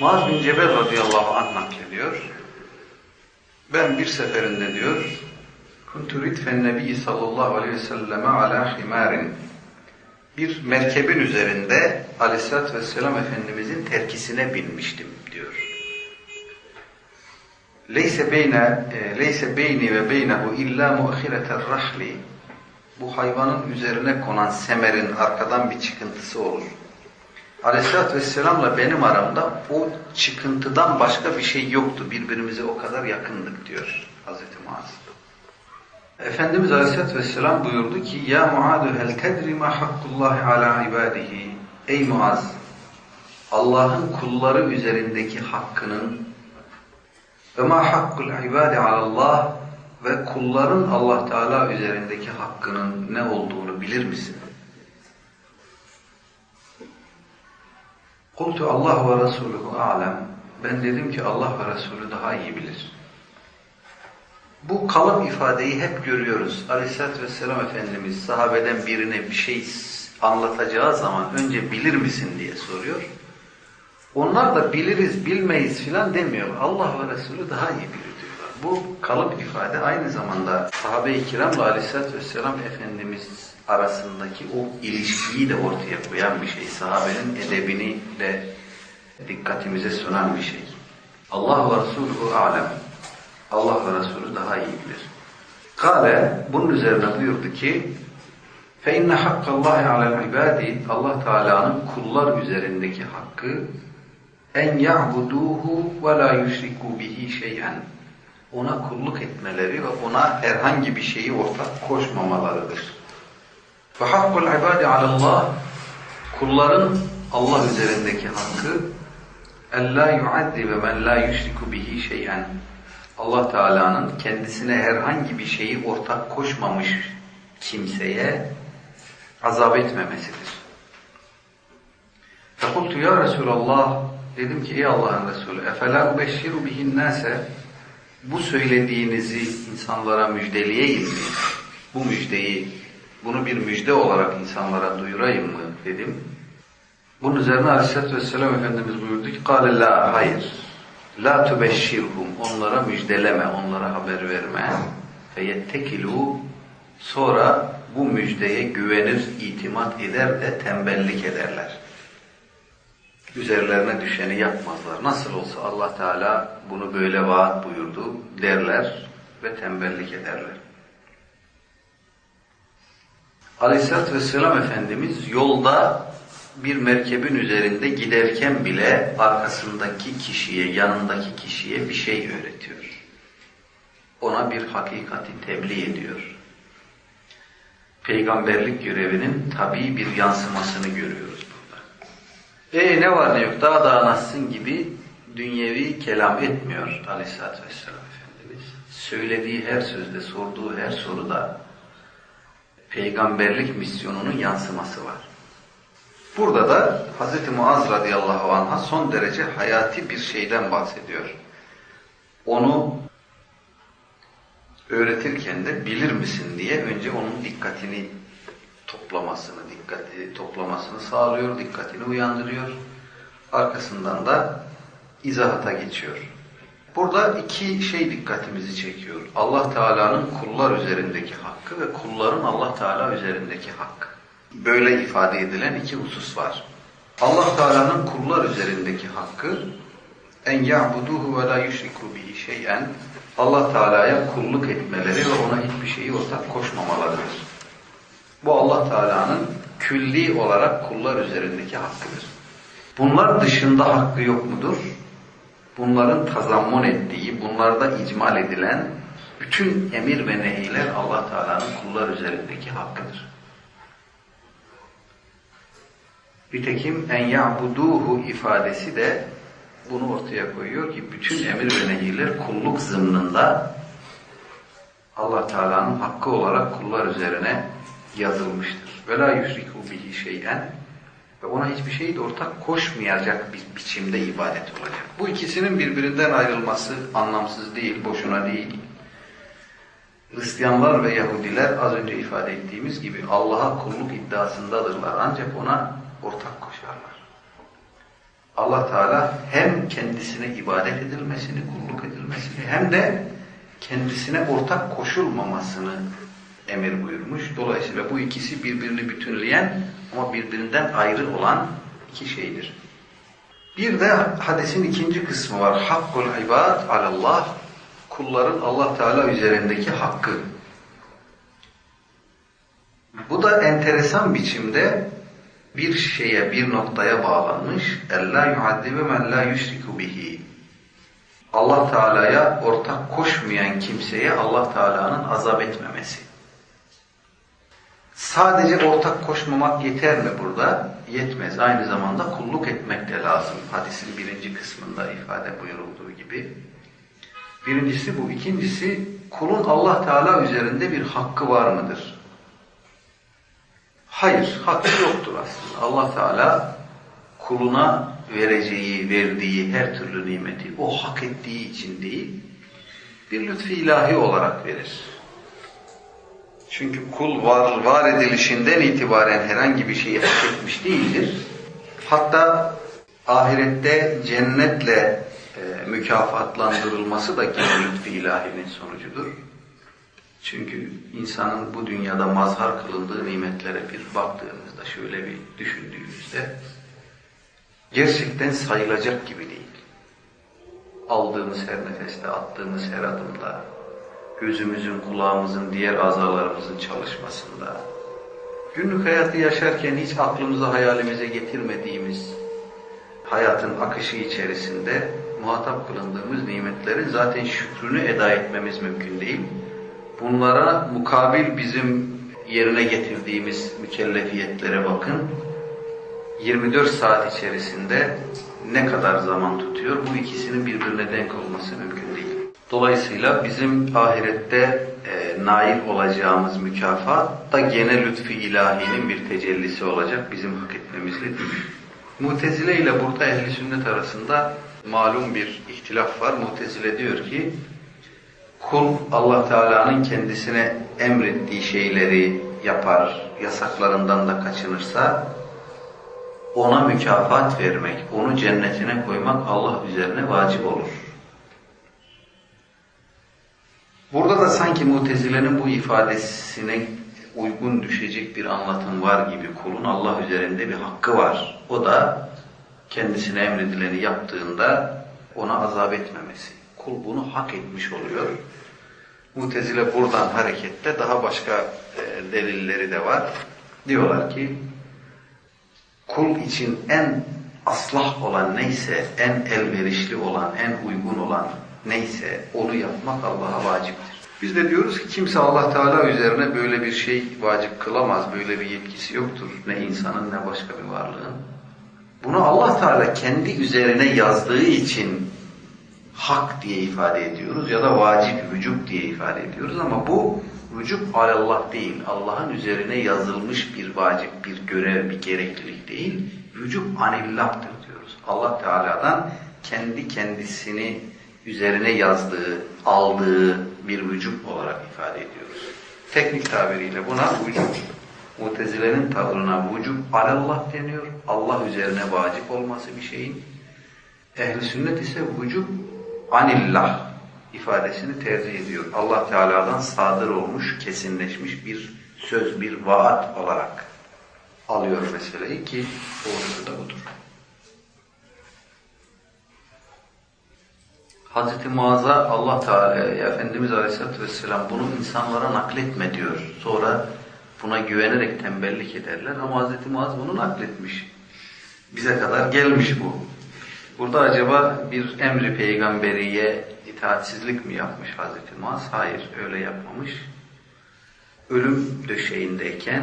Muaz bin Cebel radıyallahu anh naklediyor. Ben bir seferinde diyor, Kuntu ritfen nebi sallallahu aleyhi ve selleme ala himarin. Bir merkebin üzerinde aleyhissalatü vesselam Efendimizin terkisine binmiştim diyor. Leyse beyne e, leyse beyni ve beynehu illa muahireter rahli. Bu hayvanın üzerine konan semerin arkadan bir çıkıntısı olur. Aleyhisselatü Vesselam'la benim aramda o çıkıntıdan başka bir şey yoktu. Birbirimize o kadar yakındık diyor Hazreti Muaz. Efendimiz Aleyhisselatü Vesselam buyurdu ki Ya Muadu hel tedri ma hakkullahi ala ibadihi Ey Muaz Allah'ın kulları üzerindeki hakkının ve ma hakkul ibadi alallah ve kulların Allah Teala üzerindeki hakkının ne olduğunu bilir misin? Kultu Allah ve Resuluhu alem. Ben dedim ki Allah ve Resulü daha iyi bilir. Bu kalıp ifadeyi hep görüyoruz. Aleyhisselatü Vesselam Efendimiz sahabeden birine bir şey anlatacağı zaman önce bilir misin diye soruyor. Onlar da biliriz, bilmeyiz filan demiyor. Allah ve Resulü daha iyi bilir diyorlar. Bu kalıp ifade aynı zamanda sahabe-i kiramla Aleyhisselatü Vesselam Efendimiz arasındaki o ilişkiyi de ortaya koyan bir şey. Sahabenin edebini de dikkatimize sunan bir şey. Allah ve Resulü alem. Allah ve Resulü daha iyi bilir. Kale bunun üzerine buyurdu ki فَاِنَّ حَقَّ اللّٰهِ عَلَى الْعِبَادِ Allah Teala'nın kullar üzerindeki hakkı en ya'buduhu ve la yushriku bihi şey'en. Ona kulluk etmeleri ve ona herhangi bir şeyi ortak koşmamalarıdır. Ve hakkul ibadi alallah kulların Allah üzerindeki hakkı la yu'addibe men la yushriku bihi şey'en. Allah Teala'nın kendisine herhangi bir şeyi ortak koşmamış kimseye azap etmemesidir. Fekultu ya Resulallah dedim ki ey Allah'ın Resulü efela ubeşşiru bihin nase bu söylediğinizi insanlara müjdeleyeyim mi? Bu müjdeyi bunu bir müjde olarak insanlara duyurayım mı dedim. Bunun üzerine Aleyhisselatü Vesselam Efendimiz buyurdu ki قَالَ la hayır La tübeşşirhum onlara müjdeleme, onlara haber verme. Feyettekilu sonra bu müjdeye güvenir, itimat eder de tembellik ederler. Üzerlerine düşeni yapmazlar. Nasıl olsa Allah Teala bunu böyle vaat buyurdu derler ve tembellik ederler. Aleyhisselatü Vesselam Efendimiz yolda bir merkebin üzerinde giderken bile arkasındaki kişiye, yanındaki kişiye bir şey öğretiyor. Ona bir hakikati tebliğ ediyor. Peygamberlik görevinin tabii bir yansımasını görüyoruz burada. E ne var ne yok daha da nasılsın gibi dünyevi kelam etmiyor Aleyhisselatü Vesselam Efendimiz. Söylediği her sözde, sorduğu her soruda peygamberlik misyonunun yansıması var. Burada da Hz. Muaz radıyallahu anh'a son derece hayati bir şeyden bahsediyor. Onu öğretirken de bilir misin diye önce onun dikkatini toplamasını, dikkati toplamasını sağlıyor, dikkatini uyandırıyor. Arkasından da izahata geçiyor. Burada iki şey dikkatimizi çekiyor. Allah Teala'nın kullar üzerindeki hakkı ve kulların Allah Teala üzerindeki hakkı böyle ifade edilen iki husus var. Allah Teala'nın kullar üzerindeki hakkı en ya'buduhu ve la yushriku bihi şey'en Allah Teala'ya kulluk etmeleri ve ona hiçbir şeyi ortak koşmamalarıdır. Bu Allah Teala'nın külli olarak kullar üzerindeki hakkıdır. Bunlar dışında hakkı yok mudur? Bunların tazammun ettiği, bunlarda icmal edilen bütün emir ve nehiler Allah Teala'nın kullar üzerindeki hakkıdır. Nitekim en ya'buduhu ifadesi de bunu ortaya koyuyor ki bütün emir ve nehiler kulluk zımnında Allah Teala'nın hakkı olarak kullar üzerine yazılmıştır. Ve la yusriku bihi şey'en ve ona hiçbir şeyi de ortak koşmayacak bir biçimde ibadet olacak. Bu ikisinin birbirinden ayrılması anlamsız değil, boşuna değil. Hristiyanlar ve Yahudiler az önce ifade ettiğimiz gibi Allah'a kulluk iddiasındadırlar ancak ona ortak koşarlar. Allah Teala hem kendisine ibadet edilmesini, kulluk edilmesini hem de kendisine ortak koşulmamasını emir buyurmuş. Dolayısıyla bu ikisi birbirini bütünleyen ama birbirinden ayrı olan iki şeydir. Bir de hadisin ikinci kısmı var. Hakkul ibad alallah. Kulların Allah Teala üzerindeki hakkı. Bu da enteresan biçimde bir şeye, bir noktaya bağlanmış. Ella yuaddibe men la yushriku bihi. Allah Teala'ya ortak koşmayan kimseye Allah Teala'nın azap etmemesi. Sadece ortak koşmamak yeter mi burada? Yetmez. Aynı zamanda kulluk etmek de lazım. Hadisin birinci kısmında ifade buyurulduğu gibi. Birincisi bu. İkincisi kulun Allah Teala üzerinde bir hakkı var mıdır? Hayır, hakkı yoktur aslında. Allah Teala kuluna vereceği, verdiği her türlü nimeti o hak ettiği için değil, bir lütfi ilahi olarak verir. Çünkü kul var, var edilişinden itibaren herhangi bir şeyi hak etmiş değildir. Hatta ahirette cennetle e, mükafatlandırılması da gene lütfi ilahinin sonucudur. Çünkü insanın bu dünyada mazhar kılındığı nimetlere bir baktığımızda, şöyle bir düşündüğümüzde gerçekten sayılacak gibi değil. Aldığımız her nefeste, attığımız her adımda, gözümüzün, kulağımızın, diğer azalarımızın çalışmasında, günlük hayatı yaşarken hiç aklımıza, hayalimize getirmediğimiz hayatın akışı içerisinde muhatap kılındığımız nimetlerin zaten şükrünü eda etmemiz mümkün değil. Bunlara mukabil bizim yerine getirdiğimiz mükellefiyetlere bakın. 24 saat içerisinde ne kadar zaman tutuyor? Bu ikisinin birbirine denk olması mümkün. Dolayısıyla bizim ahirette e, nail olacağımız mükafat da gene lütfi ilahinin bir tecellisi olacak bizim hak etmemizle. Mutezile ile burada ehli sünnet arasında malum bir ihtilaf var. Mutezile diyor ki kul Allah Teala'nın kendisine emrettiği şeyleri yapar, yasaklarından da kaçınırsa ona mükafat vermek, onu cennetine koymak Allah üzerine vacip olur. Burada da sanki Mutezile'nin bu ifadesine uygun düşecek bir anlatım var gibi kulun Allah üzerinde bir hakkı var. O da kendisine emredileni yaptığında ona azap etmemesi. Kul bunu hak etmiş oluyor. Mutezile buradan hareketle daha başka e, delilleri de var. Diyorlar ki kul için en aslah olan neyse, en elverişli olan, en uygun olan neyse onu yapmak Allah'a vaciptir. Biz de diyoruz ki kimse Allah Teala üzerine böyle bir şey vacip kılamaz, böyle bir yetkisi yoktur. Ne insanın ne başka bir varlığın. Bunu Allah Teala kendi üzerine yazdığı için hak diye ifade ediyoruz ya da vacip, vücub diye ifade ediyoruz ama bu vücub alallah değil, Allah'ın üzerine yazılmış bir vacip, bir görev, bir gereklilik değil, vücub anillah'tır diyoruz. Allah Teala'dan kendi kendisini üzerine yazdığı, aldığı bir vücub olarak ifade ediyoruz. Teknik tabiriyle buna vücub, Mutezile'nin tavrına vücub alallah deniyor. Allah üzerine vacip olması bir şeyin. Ehli sünnet ise vücub anillah ifadesini tercih ediyor. Allah Teala'dan sadır olmuş, kesinleşmiş bir söz, bir vaat olarak alıyor meseleyi ki doğrusu da budur. Hazreti Muaz'a Allah Teala, Efendimiz Aleyhisselatü Vesselam bunu insanlara nakletme diyor. Sonra buna güvenerek tembellik ederler ama Hazreti Muaz bunu nakletmiş. Bize kadar gelmiş bu. Burada acaba bir emri peygamberiye itaatsizlik mi yapmış Hazreti Muaz? Hayır, öyle yapmamış. Ölüm döşeğindeyken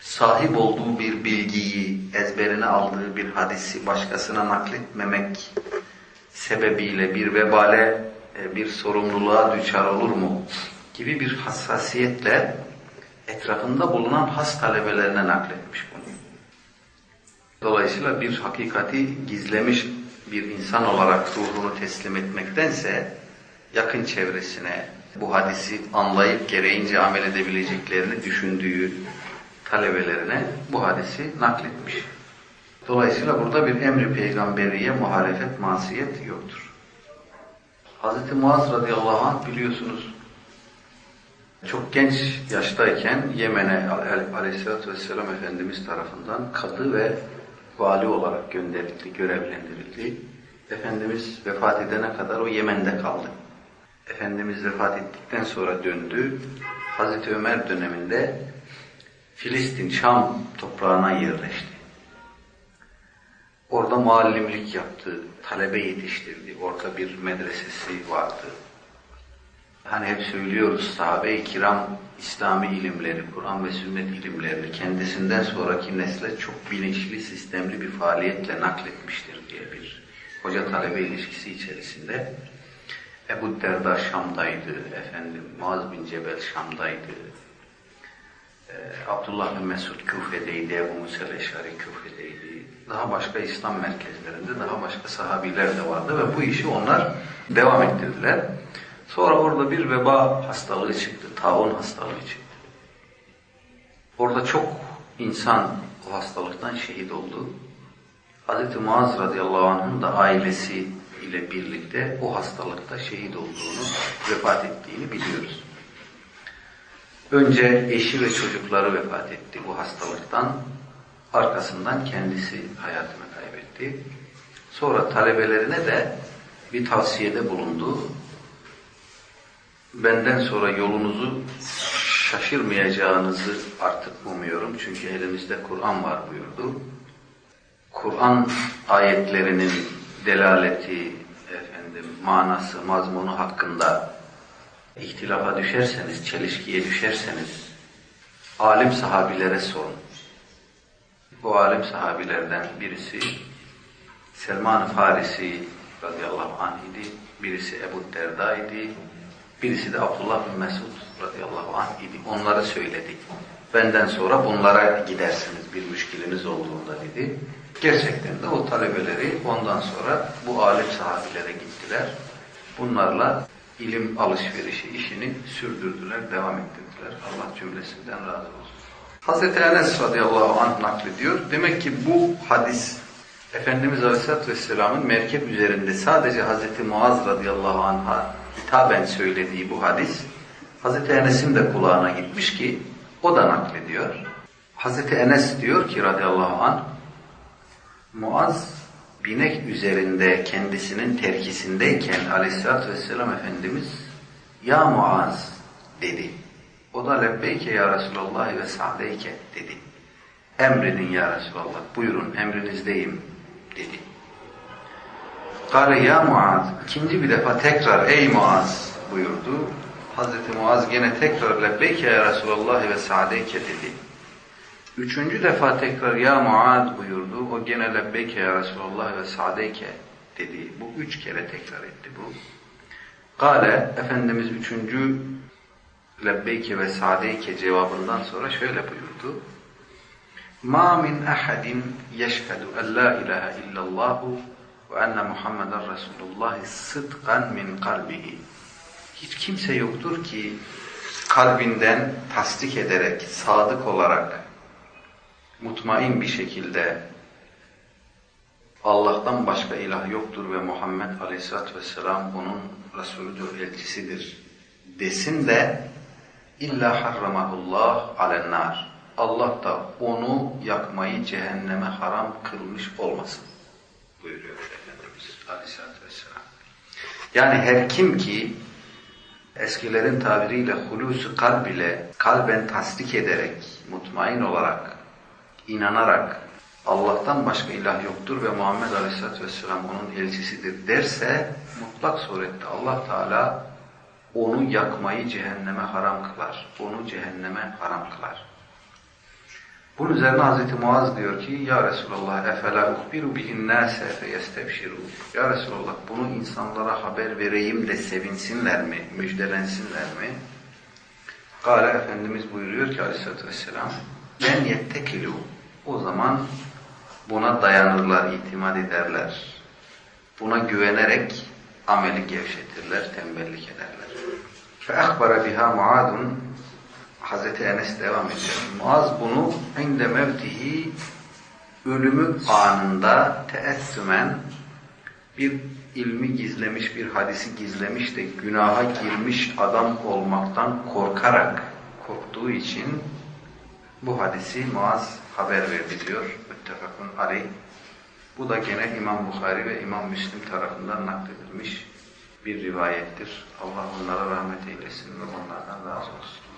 sahip olduğu bir bilgiyi, ezberine aldığı bir hadisi başkasına nakletmemek sebebiyle bir vebale, bir sorumluluğa düçar olur mu gibi bir hassasiyetle etrafında bulunan has talebelerine nakletmiş bunu. Dolayısıyla bir hakikati gizlemiş bir insan olarak ruhunu teslim etmektense yakın çevresine bu hadisi anlayıp gereğince amel edebileceklerini düşündüğü talebelerine bu hadisi nakletmiş. Dolayısıyla burada bir emri peygamberiye muhalefet, masiyet yoktur. Hz. Muaz radıyallahu anh biliyorsunuz çok genç yaştayken Yemen'e aleyhissalatü vesselam Efendimiz tarafından kadı ve vali olarak gönderildi, görevlendirildi. Efendimiz vefat edene kadar o Yemen'de kaldı. Efendimiz vefat ettikten sonra döndü. Hazreti Ömer döneminde Filistin, Şam toprağına yerleşti. Orada muallimlik yaptı, talebe yetiştirdi. Orada bir medresesi vardı. Hani hep söylüyoruz sahabe-i kiram İslami ilimleri, Kur'an ve sünnet ilimlerini kendisinden sonraki nesle çok bilinçli, sistemli bir faaliyetle nakletmiştir diye bir hoca talebe ilişkisi içerisinde. Ebu Derda Şam'daydı, efendim Muaz bin Cebel Şam'daydı, ee, Abdullah bin Mesud Küfe'deydi, Ebu Musa Eşari Küfe'deydi. Daha başka İslam merkezlerinde daha başka sahabiler de vardı ve bu işi onlar devam ettirdiler. Sonra orada bir veba hastalığı çıktı, taun hastalığı çıktı. Orada çok insan o hastalıktan şehit oldu. Hz. Muaz radıyallahu anh'ın da ailesi ile birlikte o hastalıkta şehit olduğunu, vefat ettiğini biliyoruz. Önce eşi ve çocukları vefat etti bu hastalıktan. Arkasından kendisi hayatını kaybetti. Sonra talebelerine de bir tavsiyede bulundu. Benden sonra yolunuzu şaşırmayacağınızı artık umuyorum. Çünkü elimizde Kur'an var buyurdu. Kur'an ayetlerinin delaleti, efendim, manası, mazmunu hakkında ihtilafa düşerseniz, çelişkiye düşerseniz alim sahabilere sorun. Bu alim sahabilerden birisi Selman-ı Farisi radıyallahu anh idi, birisi Ebu Derda idi, birisi de Abdullah bin Mesud radıyallahu anh idi. Onları söyledi. Benden sonra bunlara gidersiniz bir müşkiliniz olduğunda dedi. Gerçekten de o talebeleri ondan sonra bu alim sahabilere gittiler. Bunlarla ilim alışverişi işini sürdürdüler, devam ettirdiler. Allah cümlesinden razı olsun. Hazreti Enes radıyallahu anh naklediyor. Demek ki bu hadis Efendimiz Aleyhisselatü Vesselam'ın merkep üzerinde sadece Hazreti Muaz radıyallahu anh'a hitaben söylediği bu hadis Hazreti Enes'in de kulağına gitmiş ki o da naklediyor. Hazreti Enes diyor ki radıyallahu anh Muaz binek üzerinde kendisinin terkisindeyken aleyhissalatü vesselam Efendimiz Ya Muaz dedi. O da lebbeyke ya Resulallah ve sa'deyke dedi. Emredin ya Resulallah buyurun emrinizdeyim dedi. Kale ya Muaz ikinci bir defa tekrar ey Muaz buyurdu. Hazreti Muaz gene tekrar lebbeyke ya Resulallah ve sa'deyke dedi. Üçüncü defa tekrar ya Muad buyurdu. O gene lebbeyke ya Resulallah ve sa'deyke dedi. Bu üç kere tekrar etti bu. Kale Efendimiz üçüncü lebbeyke ve sa'deyke cevabından sonra şöyle buyurdu. Ma min ahadin yeşhedü en la ilahe illallahu ve enne Muhammeden Resulullah sıdkan min kalbihi. Hiç kimse yoktur ki kalbinden tasdik ederek, sadık olarak mutmain bir şekilde Allah'tan başka ilah yoktur ve Muhammed Aleyhisselatü Vesselam onun Resulüdür, elçisidir desin de illa harramahullah alennar. Allah da onu yakmayı cehenneme haram kılmış olmasın buyuruyor Efendimiz Aleyhisselatü Vesselam. Yani her kim ki eskilerin tabiriyle hulusu kalb ile kalben tasdik ederek, mutmain olarak inanarak Allah'tan başka ilah yoktur ve Muhammed Aleyhisselatü Vesselam onun elçisidir derse mutlak surette Allah Teala onu yakmayı cehenneme haram kılar. Onu cehenneme haram kılar. Bunun üzerine Hz. Muaz diyor ki Ya Resulallah efela uhbiru bihin nâse feyestebşirû Ya Resulallah bunu insanlara haber vereyim de sevinsinler mi, müjdelensinler mi? Kale Efendimiz buyuruyor ki Aleyhisselatü Vesselam Ben yettekilû o zaman buna dayanırlar, itimat ederler. Buna güvenerek ameli gevşetirler, tembellik ederler. فَاَخْبَرَ biha Muadun Hazreti Enes devam ediyor. Muaz bunu inde mevtihi ölümü anında teessümen bir ilmi gizlemiş, bir hadisi gizlemiş de günaha girmiş adam olmaktan korkarak korktuğu için bu hadisi Muaz haber verdi diyor. Müttefakun aleyh. Bu da gene İmam Bukhari ve İmam Müslim tarafından nakledilmiş bir rivayettir. Allah onlara rahmet eylesin ve onlardan razı olsun.